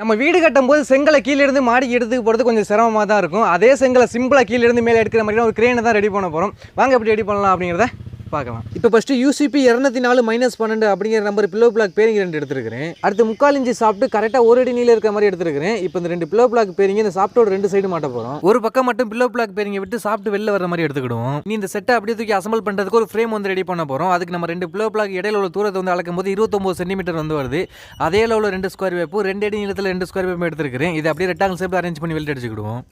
நம்ம வீடு கட்டும்போது செங்கலை கீழே இருந்து மாடிக்கு எடுத்து போகிறது கொஞ்சம் சிரமமாக தான் இருக்கும். அதே செங்கலை சிம்பிளாக கீழே இருந்து மேலே எடுக்கிற மாதிரி ஒரு கிரேனை தான் ரெடி பண்ண போகிறோம் வாங்க எப்படி ரெடி பண்ணலாம் அப்படிங்கிறத? பார்க்கலாம். இப்போ ஃபஸ்ட்டு யூசிபி இரநூத்தி நாலு மைனஸ் பன்னெண்டு அப்படிங்கிற நம்பர் பிளோ பிளாக் பேரிங் ரெண்டு எடுத்துருக்கிறேன். அடுத்து முக்கால் இஞ்சி சாப்பிட்டு கரெக்டாக ஒரு அடி நீல இருக்கிற மாதிரி எடுத்துருக்கிறேன். இப்போ இந்த ரெண்டு பிலோ பிளாக் பேரிங்க இந்த சாப்பிட்டோட ரெண்டு சைடு மாட்ட போகிறோம் ஒரு பக்கம் மட்டும் பிளோ பிளாக் பேரிங்க விட்டு சாப்பிட்டு வெளில வர மாதிரி எடுத்துக்கிடுவோம். நீ இந்த செட்டை அப்படியே தூக்கி அசம்பிள் பண்ணுறதுக்கு ஒரு ஃப்ரேம் வந்து ரெடி பண்ண போகிறோம் அதுக்கு நம்ம ரெண்டு பிளோ பிளாக் இடையில உள்ள தூரத்தை வந்து அளக்கும் போது இருபத்தொம்பது சென்டிமீட்டர் வந்து வருது. அதே அளவில் ரெண்டு ஸ்கொயர் வேப்பு ரெண்டு அடி நீளத்தில் ரெண்டு ஸ்கொயர் வேப்பு எடுத்துருக்கிறேன். இதை அப்படியே ரெட்டாங்கல் ஷேப்பில் அரேஞ்ச் பண்ணி வெளில அடிச்சுக்கிடுவோம்.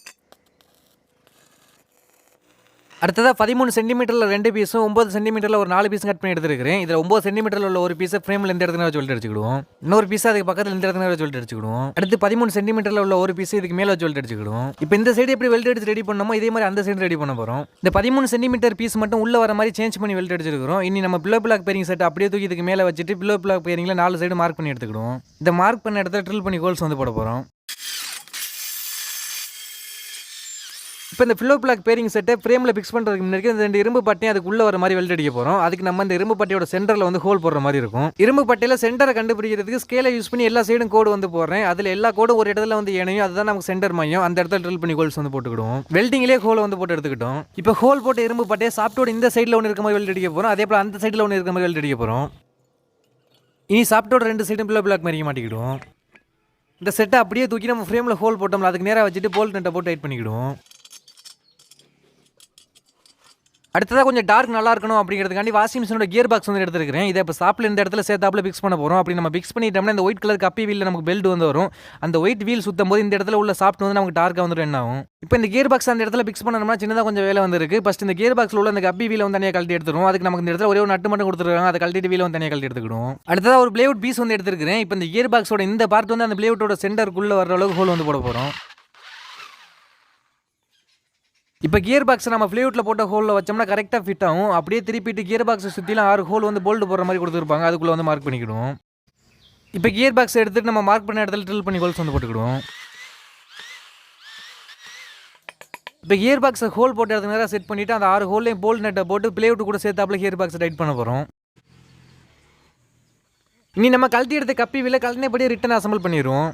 அடுத்ததாக பதிமூணு சென்டிமீட்டரில் ரெண்டு பீஸும் ஒம்பது சென்டிமீட்டரில் ஒரு நாலு பீஸும் கட் பண்ணி எடுத்துருக்கிறேன். இதில் ஒம்பது சென்டிமீட்டரில் உள்ள ஒரு பீஸை ஃப்ரேமில் எந்த இடத்துல சொல்லிட்டு அடிச்சுக்கிடுவோம். இன்னொரு பீஸ் அதுக்கு பக்கத்தில் இந்த இடத்துல சொல்லிட்டு அடிச்சுக்கிடுவோம். அடுத்து பதிமூணு சென்டிமீட்டரில் உள்ள ஒரு பீஸ் இதுக்கு மேலே சொல்லிட்டு அடிச்சுக்கிடுவோம். இப்போ இந்த சைடு எப்படி வெல்ட் அடிச்சு ரெடி பண்ணமோ இதே மாதிரி அந்த சைடு ரெடி பண்ண போகிறோம் இந்த பதிமூணு சென்டிமீட்டர் பீஸ் மட்டும் உள்ள வர மாதிரி சேஞ்ச் பண்ணி வெல்ட் அடிச்சிருக்கிறோம். இனி நம்ம பிலோ பிளாக் பேரிங் செட் அப்படியே தூக்கி இதுக்கு மேலே வச்சுட்டு பிலோ பிளாக் பேரிங்கில் நாலு சைடு மார்க் பண்ணி எடுத்துக்கிடுவோம். இந்த மார்க் பண்ண இடத்துல ட்ரில் பண்ணி கோல்ஸ் வந்து போட போகிறோம் இப்போ இந்த ஃபில்லோ பிளாக் பேரிங் செட்டை ஃப்ரேமில் ஃபிக்ஸ் பண்ணுறதுக்கு முன்னாடி இந்த ரெண்டு இரும்பு பட்டியும் அதுக்கு உள்ள வர மாதிரி வெல்ட் அடிக்க போகிறோம் அதுக்கு நம்ம இந்த இரும்பு பட்டியோட சென்டரில் வந்து ஹோல் போடுற மாதிரி இருக்கும். இரும்பு பட்டையில் சென்டரை கண்டுபிடிக்கிறதுக்கு ஸ்கேலை யூஸ் பண்ணி எல்லா சைடும் கோடு வந்து போடுறேன். அதில் எல்லா கோடும் ஒரு இடத்துல வந்து இணையும். அதுதான் நமக்கு சென்டர் மையம். அந்த இடத்துல ட்ரில் பண்ணி ஹோல்ஸ் வந்து போட்டுக்கிடுவோம். வெல்டிங்லேயே ஹோல் வந்து போட்டு எடுத்துக்கிட்டோம். இப்போ ஹோல் போட்டு இரும்பு பட்டையை சாப்பிட்டோட இந்த சைடில் ஒன்று இருக்க மாதிரி வெல்ட் அடிக்க போகிறோம் அதே போல் அந்த சைடில் ஒன்று இருக்க மாதிரி வெல்ட் அடிக்க போகிறோம் இனி சாப்பிட்டோட ரெண்டு சைடும் பில்லோ பிளாக் மாதிரி மாட்டிக்கிடுவோம். இந்த செட்டை அப்படியே தூக்கி நம்ம ஃப்ரேமில் ஹோல் போட்டோம்ல அதுக்கு நேராக வச்சுட்டு போல்ட் நெட்டை போட்டு டைட் பண்ணிக்கிடுவோம். அடுத்ததாக கொஞ்சம் டார்க் நல்லா இருக்கணும் அப்படிங்கிறதுக்காண்டி வாஷிங் மிஷினோட கியர் பாக்ஸ் வந்து எடுத்துருக்கிறேன். இதை இப்போ சாப்பில் இந்த இடத்துல சேர்த்தாப்பில் ஃபிக்ஸ் பண்ண போகிறோம் அப்படி நம்ம ஃபிக்ஸ் பண்ணிட்டோம்னா இந்த ஒயிட் கலர் கப்பி வீலில் நமக்கு பெல்ட் வந்து வரும். அந்த ஒயிட் வீல் சுத்தம் போது இந்த இடத்துல உள்ள சாப்பிட்டு வந்து நமக்கு டார்க்காக வந்துடும் என்ன ஆகும்? இப்போ இந்த கியர் பாக்ஸ் அந்த இடத்துல ஃபிக்ஸ் பண்ணணும்னா சின்னதாக கொஞ்சம் வேலை வந்துருக்கு. ஃபஸ்ட் இந்த கியர் பாக்ஸில் உள்ள அந்த கப்பி வீலை வந்து தனியாக கழட்டி எடுத்துரும் அதுக்கு நமக்கு இந்த இடத்துல ஒரே ஒரு நட்டு மட்டும் கொடுத்துருக்காங்க. அதை கழட்டிட்டு வீலை வந்து தனியாக கழட்டி எடுத்துக்கிடும் அடுத்ததாக ஒரு பிளேவுட் பீஸ் வந்து எடுத்துருக்கிறேன். இப்போ இந்த கியர் பாக்ஸோட இந்த பார்ட் வந்து அந்த பிளேவுட்டோட சென்டருக்குள்ளே வர அளவுக்கு ஹோல் வந்து போட போகிறோம் இப்போ கியர் பாக்ஸ் நம்ம ஃப்ளேவுட்டில் போட்ட ஹோலில் வச்சோம்னா கரெக்டாக ஃபிட் ஆகும். அப்படியே திருப்பிட்டு கியர் பாக்ஸை சுற்றிலாம் ஆறு ஹோல் வந்து போல்டு போடுற மாதிரி கொடுத்துருப்பாங்க. அதுக்குள்ளே வந்து மார்க் பண்ணிக்கிடுவோம். இப்போ கியர் பாக்ஸ் எடுத்துட்டு நம்ம மார்க் பண்ண இடத்துல ட்ரில் பண்ணி ஹோல்ஸ் வந்து போட்டுக்கிடுவோம். இப்போ கியர் பாக்ஸை ஹோல் போட்ட இடத்துக்கு நேராக செட் பண்ணிவிட்டு அந்த ஆறு ஹோல்லையும் போல்ட் நெட்டை போட்டு பிளேவுட்டு கூட சேர்த்தாப்புல கியர் பாக்ஸை டைட் பண்ண போகிறோம் இனி நம்ம கழட்டி எடுத்த கப்பி வில கழட்டினபடியே ரிட்டன் அசம்பிள் பண்ணிடுவோம்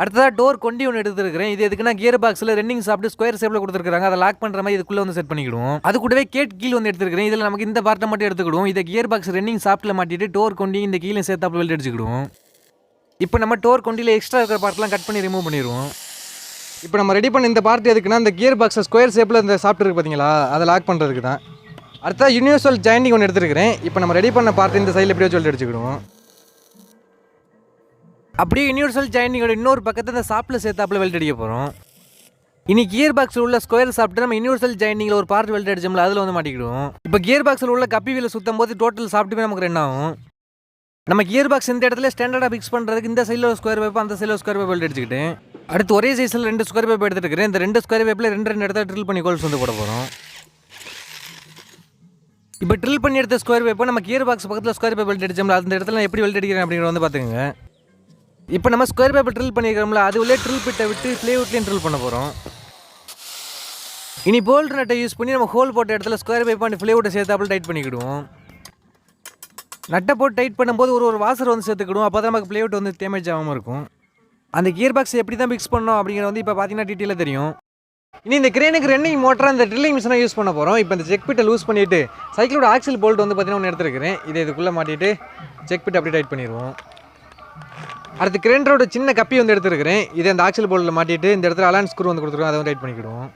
அடுத்ததாக டோர் கொண்டி ஒன்று எடுத்துருக்கிறேன். இது எதுக்குன்னா கியர் பாக்ஸில் ரெண்டிங் சாப்பிட்டு ஸ்கொயர் ஷேப்பில் கொடுத்துருக்காங்க அதை லாக் பண்ணுற மாதிரி இதுக்குள்ளே வந்து செட் பண்ணிக்கிடுவோம். அது கூடவே கேட் கீழ் வந்து எடுத்துருக்கிறேன். இதில் நமக்கு இந்த பார்ட்டை மட்டும் எடுத்துக்கிடுவோம். இதை கியர் பாக்ஸ் ரெண்டிங் சாப்பிட்டில் மாட்டிட்டு டோர் கொண்டி இந்த கீழே சேர்த்தாப்பில் வெளில அடிச்சுக்கிடுவோம். இப்போ நம்ம டோர் கொண்டியில் எக்ஸ்ட்ரா இருக்கிற பார்ட்லாம் கட் பண்ணி ரிமூவ் பண்ணிடுவோம் இப்போ நம்ம ரெடி பண்ண இந்த பார்ட் எதுக்குன்னா இந்த கியர் பாக்ஸை ஸ்கொயர் ஷேப்பில் இந்த சாப்பிட்டுருக்கு பார்த்தீங்களா அதை லாக் பண்ணுறதுக்கு தான். அடுத்தா யூனிவர்சல் ஜாயிண்டிங் ஒன்று எடுத்துருக்கிறேன். இப்போ நம்ம ரெடி பண்ண பார்ட் இந்த சைடில் எப்படியோ சொல்லிட்டு அடிச்சுக்கிடுவோம். அப்படியே யூனிவர்சல் ஜாயினிங்கோட இன்னொரு பக்கத்தை இந்த சாப்பில் சேர்த்தாப்புல வெல்ட் அடிக்க போகிறோம் இன்னைக்கு கியர் பாக்ஸில் உள்ள ஸ்கொயர் சாப்பிட்டு நம்ம யூனிவர்சல் ஜாயினிங்கில் ஒரு பார்ட் வெல்ட் அடிச்சோம்ல அதில் வந்து மாட்டிக்கிடுவோம். இப்போ கியர் பாக்ஸில் உள்ள கப்பி வீல சுத்தம் போது டோட்டல் சாப்பிட்டுமே நமக்கு ரெண்டு ஆகும். நம்ம கியர் பாக்ஸ் இந்த இடத்துல ஸ்டாண்டர்டாக ஃபிக்ஸ் பண்ணுறதுக்கு இந்த சைடில் ஸ்கொயர் பைப் அந்த சைடில் ஸ்கொயர் பைப் வெல்ட் அடிச்சுக்கிட்டு அடுத்து ஒரே சைஸில் ரெண்டு ஸ்கொயர் பைப் எடுத்துட்டு இருக்கிறேன். இந்த ரெண்டு ஸ்கொயர் பைப்பில் ரெண்டு ரெண்டு இடத்துல ட்ரில் பண்ணி கோல்ஸ் வந்து போட போகிறோம் இப்போ ட்ரில் பண்ணி எடுத்த ஸ்கொயர் வேப்போ நம்ம கியர் பாக்ஸ் பக்கத்தில் ஸ்கொயர் வேப் வெல்ட் அடிச்சோம்ல அந்த இடத்துல எப்படி வெல்ட் அடிக்கிறேன் அப்படிங்கிற வந்து பார்த்துங்க இப்போ நம்ம ஸ்கொயர் பேப்பர் ட்ரில் பண்ணியிருக்கோம்ல அது உள்ளே ட்ரில் பிட்டை விட்டு ப்ளேவுட்லேயும் ட்ரில் பண்ண போகிறோம் இனி போல்ட் நட்டை யூஸ் பண்ணி நம்ம ஹோல் போட்ட இடத்துல ஸ்கொயர் பேப்பர் அண்ட் ஃப்ளேவுட்டை சேர்த்தாப்புல டைட் பண்ணிக்கிடுவோம். நட்டை போட்டு டைட் பண்ணும்போது ஒரு ஒரு வாசர் வந்து சேர்த்துக்கிடுவோம். அப்போ தான் நமக்கு ப்ளேவுட் வந்து டேமேஜ் ஆகாமல் இருக்கும். அந்த கியர் பாக்ஸ் எப்படி தான் ஃபிக்ஸ் பண்ணோம் அப்படிங்கிறது வந்து இப்போ பார்த்தீங்கன்னா டீட்டெயிலாக தெரியும். இனி இந்த கிரேனுக்கு ரன்னிங் மோட்டராக இந்த ட்ரில்லிங் மிஷினை யூஸ் பண்ண போகிறோம் இப்போ இந்த செக் பிட்டை லூஸ் பண்ணிவிட்டு சைக்கிளோட ஆக்சில் போல்ட் வந்து பார்த்தீங்கன்னா ஒன்று எடுத்துருக்கிறேன். இதை இதுக்குள்ளே மாட்டிட்டு செக் பிட் அப்படியே டைட் பண்ணிடுவோம். அடுத்து கிரைண்டரோட சின்ன கப்பி வந்து எடுத்துருக்கிறேன். இதை இந்த ஆக்சல் போல்டில் மாட்டிட்டு இந்த இடத்துல அலான் ஸ்க்ரூ வந்து கொடுத்துருக்கோம். அதை வந்து டைட் பண்ணிக்கிடுவோம்.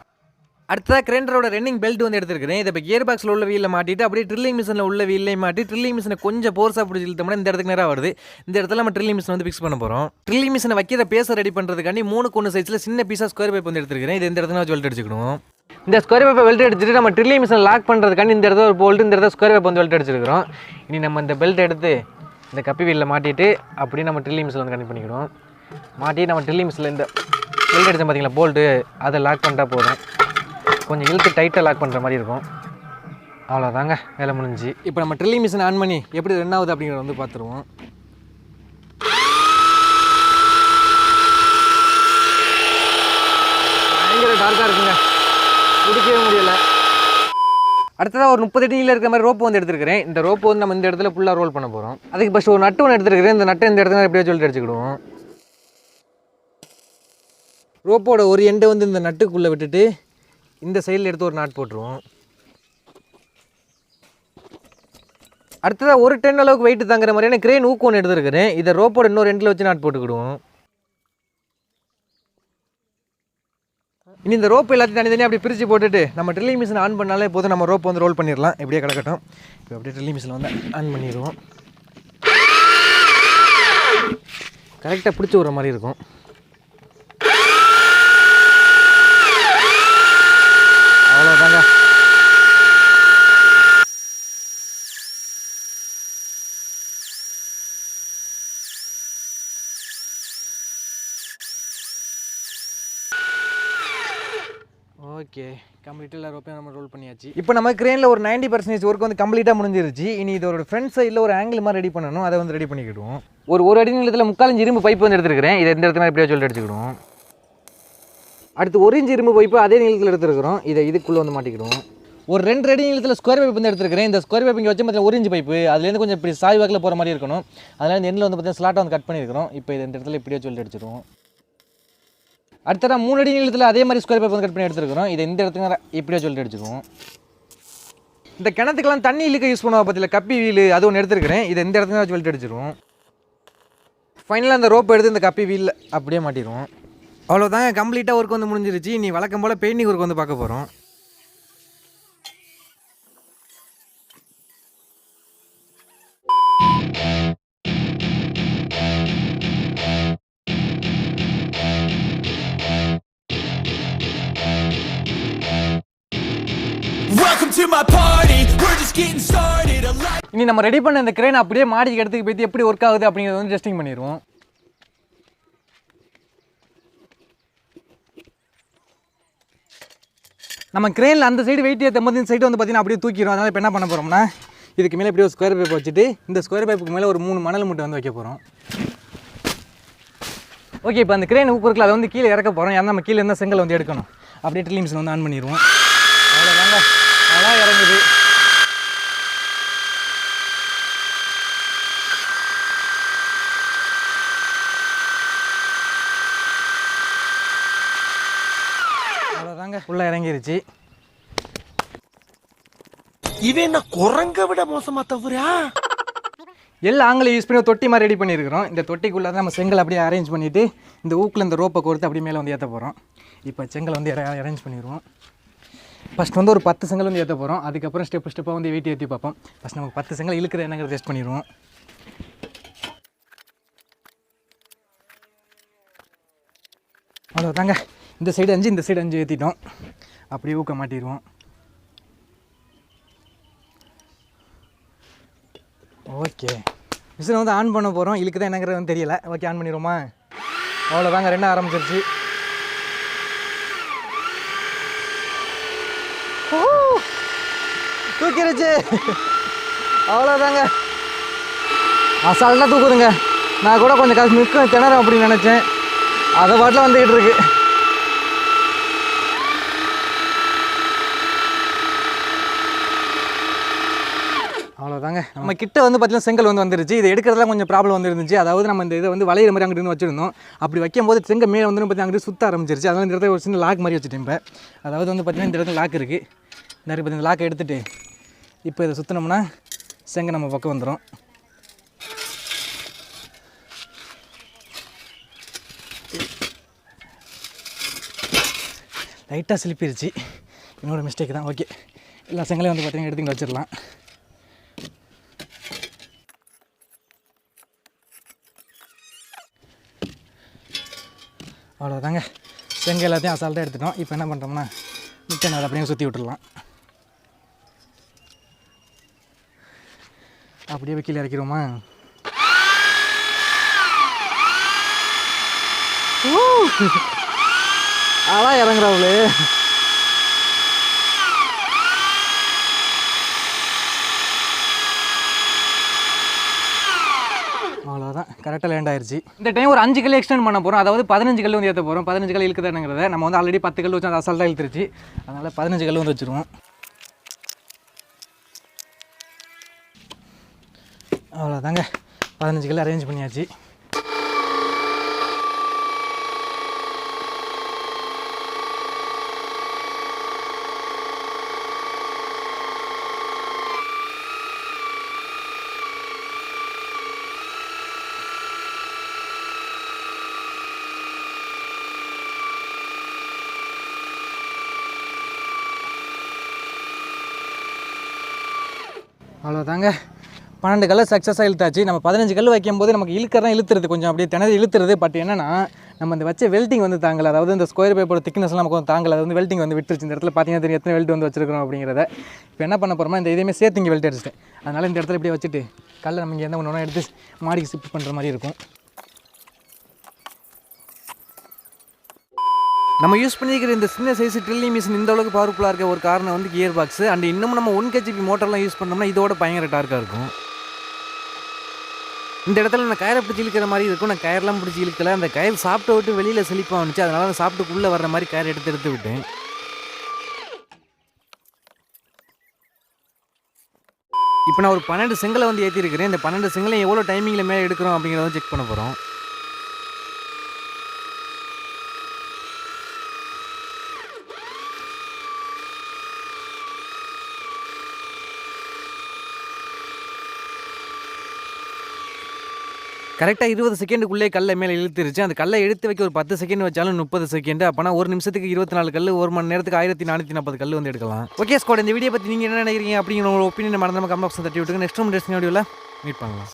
அடுத்ததாக கிரைண்டரோட ரன்னிங் பெல்ட் வந்து எடுத்துருக்கிறேன். இதை இப்போ கியர் பாக்ஸில் உள்ள வீலில் மாட்டிட்டு அப்படியே ட்ரில்லிங் மிஷினில் உள்ள வீல்லையும் மாட்டி ட்ரில்லிங் மிஷினை கொஞ்சம் போர்ஸாக பிடிச்சி இழுத்தோம்னா இந்த இடத்துக்கு நேராக வருது. இந்த இடத்துல நம்ம ட்ரில்லிங் மிஷின் வந்து ஃபிக்ஸ் பண்ண போகிறோம் ட்ரில்லிங் மிஷினை வைக்கிற பேச ரெடி பண்ணுறதுக்காண்டி மூணு கொண்டு சைஸில் சின்ன பீஸாக ஸ்கொயர் பைப் வந்து எடுத்துருக்கிறேன். இது இந்த இடத்துல வச்சு வெல்ட் அடிச்சுக்கணும் இந்த ஸ்கொயர் பைப்பை வெல்ட் அடிச்சுட்டு நம்ம ட்ரில்லிங் மிஷின் லாக் பண்ணுறதுக்காண்டி இந்த இடத்துல ஒரு போல்ட்டு இந்த இடத்துல ஸ்கொயர் பைப் வந்து வெல்ட் அடிச்சிருக்கிறோம். இனி நம்ம இந்த பெல்ட் எடுத்து இந்த கப்பி வீலில் மாட்டிட்டு அப்படியே நம்ம ட்ரில்லி மிஷில் வந்து கனெக்ட் பண்ணிக்கிடுவோம் மாட்டி நம்ம ட்ரில்லி மிஷில் இந்த வெல்ட் அடித்தோம் பார்த்தீங்களா போல்ட்டு அதை லாக் பண்ணிட்டா போதும். கொஞ்சம் இழுத்து டைட்டாக லாக் பண்ணுற மாதிரி இருக்கும். அவ்வளோதாங்க வேலை முடிஞ்சு. இப்போ நம்ம ட்ரில்லி மிஷின் ஆன் பண்ணி எப்படி ரன் ஆகுது அப்படிங்கிறத வந்து பார்த்துருவோம். பயங்கர டார்க்காக இருக்குங்க. பிடிக்கவே முடியலை. அடுத்ததாக ஒரு முப்பது அடியில் இருக்கிற மாதிரி ரோப்பு வந்து எடுத்துருக்கிறேன். இந்த ரோப்பு வந்து நம்ம இந்த இடத்துல ஃபுல்லாக ரோல் பண்ண போகிறோம் அதுக்கு ஃபஸ்ட் ஒரு நட்டு ஒன்று எடுத்துருக்கிறேன். இந்த நட்டை இந்த இடத்துல எப்படியோ சொல்லிட்டு அடிச்சுக்கிடுவோம். ரோப்போட ஒரு எண்டை வந்து இந்த நட்டுக்குள்ளே விட்டுட்டு இந்த சைடில் எடுத்து ஒரு நாட் போட்டுருவோம். அடுத்ததாக ஒரு டென் அளவுக்கு வெயிட்டு தாங்குற மாதிரியான கிரேன் ஊக்கு ஒன்று எடுத்துருக்கிறேன். இதை ரோப்போட இன்னொரு எண்டில் வச்சு நாட் போட்டுக்கிடுவோம். இனி இந்த ரோப் எல்லாத்தையும் தனித்தனியாக அப்படி பிரித்து போட்டுட்டு நம்ம ட்ரில்லிங் மிஷின் ஆன் பண்ணாலே போதும். நம்ம ரோப் வந்து ரோல் பண்ணிடலாம். எப்படியே கிடக்கட்டும். இப்போ அப்படியே ட்ரில்லிங் மிஷின் வந்து ஆன் பண்ணிடுவோம். கரெக்டாக பிடிச்சி விட்ற மாதிரி இருக்கும் அவ்வளோதாங்க ஓகே கம்ப்ளீட்டாக எல்லா ரோப்பையும் நம்ம ரோல் பண்ணியாச்சு? இப்போ நம்ம கிரேனில் ஒரு 90% பர்சன்டேஜ் ஒர்க் வந்து கம்ப்ளீட்டாக முடிஞ்சிருச்சு. இனி இதோட ஃப்ரண்ட் சைடில் ஒரு ஆங்கிள் மாதிரி ரெடி பண்ணணும். அதை வந்து ரெடி பண்ணிக்கிடுவோம். ஒரு ஒரு அடி நிலத்தில் முக்காலஞ்சு இரும்பு பைப் வந்து எடுத்துருக்கிறேன். இதை எந்த இடத்துல எப்படியா சொல்லிட்டு அடிச்சுக்கிடுவோம். அடுத்து ஒரு இன்ச் இரும்பு பைப்பு அதே நிலத்தில் எடுத்துருக்கிறோம். இதை இதுக்குள்ளே வந்து மாட்டிக்கிடுவோம். ஒரு ரெண்டு அடி நிலத்தில் ஸ்கொயர் பைப் வந்து எடுத்துருக்கிறேன். இந்த ஸ்கொயர் பைப் இங்கே வச்சு பார்த்தீங்கன்னா ஒரு இஞ்சு பைப்பு அதுலேருந்து கொஞ்சம் இப்படி சாய் வாக்கில் போகிற மாதிரி இருக்கணும். அதனால் இந்த எண்ணில் வந்து பார்த்தீங்கன்னா ஸ்லாட்டை வந்து கட் பண்ணியிருக்கிறோம். இப்போ இது இந்த இடத்துல இப்படியே சொல்லி அடிச்சிடுவோம். அடுத்தடா மூணு அடி நீளத்தில் அதே மாதிரி ஸ்கொயர் பைப் வந்து கட் பண்ணி எடுத்துருக்கிறோம். இதை இந்த இடத்துக்கு இப்படியே சொல்லிட்டு அடிச்சிடுவோம் இந்த கிணத்துக்கெல்லாம் தண்ணி இழுக்க யூஸ் பண்ணுவோம் பற்றியில் கப்பி வீல் அது ஒன்று எடுத்துருக்கிறேன். இதை இந்த இடத்துக்கு சொல்லிட்டு அடிச்சிருவோம். ஃபைனலாக அந்த ரோப் எடுத்து இந்த கப்பி வீலில் அப்படியே மாட்டிடுவோம். அவ்வளோதாங்க கம்ப்ளீட்டாக ஒர்க் வந்து முடிஞ்சிருச்சு. நீ வழக்கம் போல் பெயிண்டிங் ஒர்க் வந்து பார்க்க போகிறோம் இனி நம்ம ரெடி பண்ண இந்த கிரேன் அப்படியே மாடிக்கு இடத்துக்கு போய் எப்படி ஒர்க் ஆகுது அப்படிங்கிறது வந்து டெஸ்டிங் பண்ணிடுவோம். நம்ம கிரேனில் அந்த சைடு வெயிட் ஏற்றும் இந்த சைடு வந்து பார்த்தீங்கன்னா அப்படியே தூக்கிடும் அதனால் இப்போ என்ன பண்ண போகிறோம்னா இதுக்கு மேலே இப்படி ஒரு ஸ்கொயர் பைப் வச்சுட்டு இந்த ஸ்கொயர் பைப்புக்கு மேலே ஒரு மூணு மணல் மூட்டை வந்து வைக்க போகிறோம் ஓகே இப்போ அந்த கிரேன் ஊக்கு இருக்குல்ல அதை வந்து கீழே இறக்க போகிறோம் ஏன்னா நம்ம கீழே இருந்தால் செங்கல் வந்து எடுக்கணும். அப்படியே ட்ரில்லிங் மிஷின் வந்து ஆன் பண்ணிடுவோம். அவ்வளோதாங்க நல்லா இறங்குது. அவ்வளோதாங்க உள்ளே இறங்கிருச்சு. இவன் என்ன குரங்க விட மோசமா தவிரா எல்லா ஆங்கிலையும் யூஸ் பண்ணி தொட்டி மாதிரி ரெடி பண்ணியிருக்கிறோம் இந்த தொட்டிக்குள்ளே தான் நம்ம செங்கல் அப்படியே அரேஞ்ச் பண்ணிவிட்டு இந்த ஊக்கில் இந்த ரோப்பை கொடுத்து அப்படியே மேலே வந்து ஏற்ற போகிறோம் இப்போ செங்கல் வந்து அரேஞ்ச் பண்ணிடுவோம் ஃபஸ்ட் வந்து ஒரு பத்து செங்கல் வந்து ஏற்ற போகிறோம் அதுக்கப்புறம் ஸ்டெப் ஸ்டெப்பாக வந்து வெயிட் ஏற்றி பார்ப்போம். ஃபஸ்ட் நமக்கு பத்து செங்கல் இழுக்கிற என்னங்கிறத டெஸ்ட் பண்ணிடுவோம். அவ்வளோதாங்க இந்த சைடு அஞ்சு இந்த சைடு அஞ்சு ஏற்றிட்டோம் அப்படியே ஊக்க மாட்டிடுவோம். ஓகே மிஷினை வந்து ஆன் பண்ண போகிறோம் இழுக்குதான் என்னங்கிறது வந்து தெரியல. ஓகே ஆன் பண்ணிடுவோமா? அவ்வளோதாங்க ரெண்டும் ஆரம்பிச்சிருச்சு. சிக்கிருச்சு அவ்வளோதாங்க அசால்ட்டாக தூக்குதுங்க. நான் கூட கொஞ்சம் காசு நிற்கும் திணறும் அப்படின்னு நினச்சேன். அதை பாட்டில் வந்துக்கிட்டு இருக்கு. அவ்வளோதாங்க நம்ம கிட்ட வந்து பார்த்தீங்கன்னா செங்கல் வந்து வந்துருச்சு. இது எடுக்கிறதுலாம் கொஞ்சம் ப்ராப்ளம் வந்துருந்துச்சு அதாவது நம்ம இந்த இதை வந்து வளையிற மாதிரி அங்கிட்டு வச்சிருந்தோம். அப்படி வைக்கும் போது செங்கல் மேலே வந்து பார்த்தீங்கன்னா அங்கிட்டு சுத்த ஆரம்பிச்சிருச்சு. அதனால் இந்த இடத்துல ஒரு சின்ன லாக் மாதிரி வச்சுட்டேன் இப்போ. அதாவது வந்து பார்த்தீங்கன்னா இந்த இடத்துல லாக் இருக்குது இந்த இப்போ லாக்கை எடுத்துகிட்டு இப்போ இதை சுற்றினோம்னா செங்கை நம்ம பக்கம் வந்துடும் லைட்டாக சிலிப்பிருச்சு. என்னோட மிஸ்டேக் தான். ஓகே எல்லா செங்கலையும் வந்து பார்த்தீங்கன்னா எடுத்து வச்சிடலாம். அவ்வளோதாங்க செங்கல் எல்லாத்தையும் அசால்ட்டாக எடுத்துட்டோம். இப்போ என்ன பண்ணுறோம்னா முட்டை அதை அப்படியே சுற்றி விட்டுடலாம் அப்படியே கீழே இறக்கிடுவோமா? அதான் இறங்குறாவுளே அவ்வளோதான் கரெக்டாக லேண்ட் ஆயிருச்சு. இந்த டைம் ஒரு அஞ்சு கல் எக்ஸ்டெண்ட் பண்ண போகிறோம் அதாவது பதினஞ்சு கல் வந்து ஏற்ற போகிறோம் பதினஞ்சு கல் இழுக்குதானுங்கிறத நம்ம வந்து ஆல்ரெடி பத்து கல் வச்சு அது அசால்ட்டாக இழுத்துருச்சு. அதனால் பதினஞ்சு கல் வந்து வச்சுருவோம். அவ்வளோதாங்க பதினஞ்சு கிலோ அரேஞ்ச் பண்ணியாச்சு. அவ்வளோதாங்க பன்னெண்டு கல்லை சக்ஸஸாக இழுத்தாச்சு. நம்ம பதினஞ்சு கல் வைக்கும் போது நமக்கு இழுக்கிறதா இழுத்துறது கொஞ்சம் அப்படியே திணறி இழுத்துறது பட் என்னன்னா நம்ம இந்த வச்ச வெல்டிங் வந்து தாங்கல. அதாவது இந்த ஸ்கொயர் பேப்பர் திக்னஸ்லாம் நமக்கு வந்து தாங்கல. அது வந்து வெல்டிங் வந்து விட்டுருச்சு. இந்த இடத்துல பார்த்தீங்கன்னா தெரியும் எத்தனை வெல்ட் வந்து வச்சிருக்கிறோம் அப்படிங்கிறத. இப்போ என்ன பண்ண போகிறோமா இந்த இதையுமே சேர்த்து இங்கே வெல்ட் அடிச்சிட்டேன். அதனால் இந்த இடத்துல இப்படியே வச்சுட்டு கல்லை நம்ம இங்கே என்ன ஒன்று எடுத்து மாடிக்கு ஷிஃப்ட் பண்ணுற மாதிரி இருக்கும். நம்ம யூஸ் பண்ணிக்கிற இந்த சின்ன சைஸ் ட்ரில்லிங் மிஷின் இந்த அளவுக்கு பவர்ஃபுல்லாக இருக்க ஒரு காரணம் வந்து கியர் பாக்ஸ் அண்ட் இன்னும் நம்ம ஒன் கேஜிபி மோட்டர்லாம் யூஸ் பண்ணோம்னா இதோட பயங்கர டார்க்காக இருக்கும். இந்த இடத்துல நான் கயரை பிடிச்சி இழுக்கிற மாதிரி இருக்கும். நான் கயர்லாம் பிடிச்சி இழுக்கல. அந்த கயிறு சாப்பிட்டு விட்டு வெளியில் செழிப்பாக வந்துச்சு. அதனால நான் சாப்பிட்டு உள்ளே வர்ற மாதிரி கயிறு எடுத்து எடுத்து விட்டேன். இப்போ நான் ஒரு பன்னெண்டு செங்கலை வந்து ஏற்றிருக்கிறேன் இந்த பன்னெண்டு செங்கலை எவ்வளோ டைமிங்கில் மேலே எடுக்கிறோம் அப்படிங்கிறத செக் பண்ண போகிறோம் கரெக்டாக இருபது செகண்டுக்குள்ளே கல்லை மேலே இழுத்துருச்சு. அந்த கல்லை எடுத்து வைக்க ஒரு பத்து செகண்ட் வச்சாலும் முப்பது செகண்ட் அப்போனா ஒரு நிமிஷத்துக்கு இருபத்தி நாலு கல் ஒரு மணி நேரத்துக்கு ஆயிரத்தி நானூற்றி நாற்பது கல் வந்து எடுக்கலாம். ஓகே ஸ்கோட் இந்த வீடியோ பற்றி நீங்கள் என்ன நினைக்கிறீங்க அப்படிங்கிற ஒரு ஒப்பீனியன் மறந்தாம கமெண்ட் பாக்ஸ் தட்டி விட்டுங்க நெக்ஸ்ட் ரூம் டெஸ்ட் வீடியோவில் மீட் பண்ணலாம்.